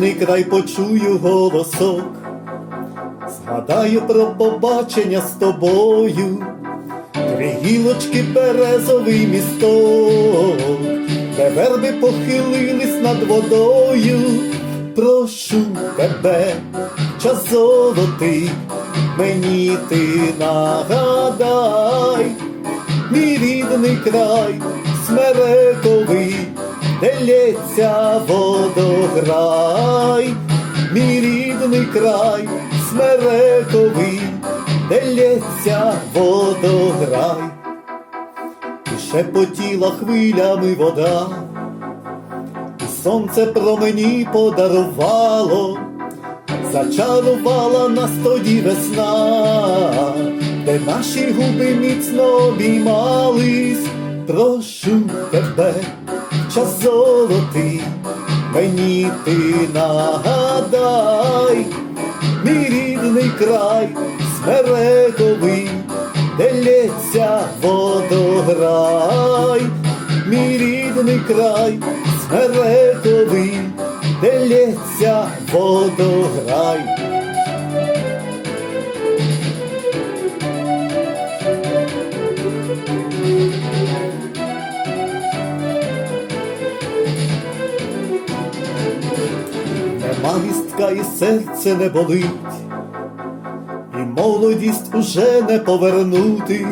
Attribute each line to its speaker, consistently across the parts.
Speaker 1: рідний край почую голосок, згадаю про побачення з тобою, три гілочки березовий місток, де верби похилились над водою. Прошу тебе, час золотий, мені ти нагадай, мій рідний край, смерековий, де лється водограй, мій рідний край, смерековий, де лється водограй, і шепотіла хвилями вода, і сонце промені подарувало. Зачарувала нас тоді весна, де наші губи міцно обіймались, прошу тебе, час золотий, мені ти нагадай, мій рідний край, смерековий, де лється водограй, мій рідний край, смерековий, де лється водограй. Нема і серце не болить, і молодість уже не повернути.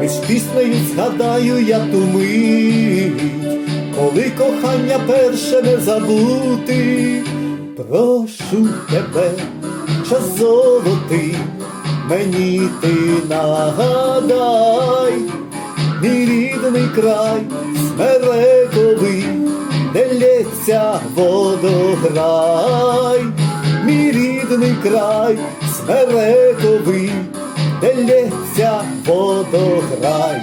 Speaker 1: Лиш піснею згадаю я ту мить, коли кохання перше не забути. Прошу тебе, час золотий, мені ти нагадай, мій рідний край, смерековий, де лється водограй, мій рідний край, смерековий, де лється водограй.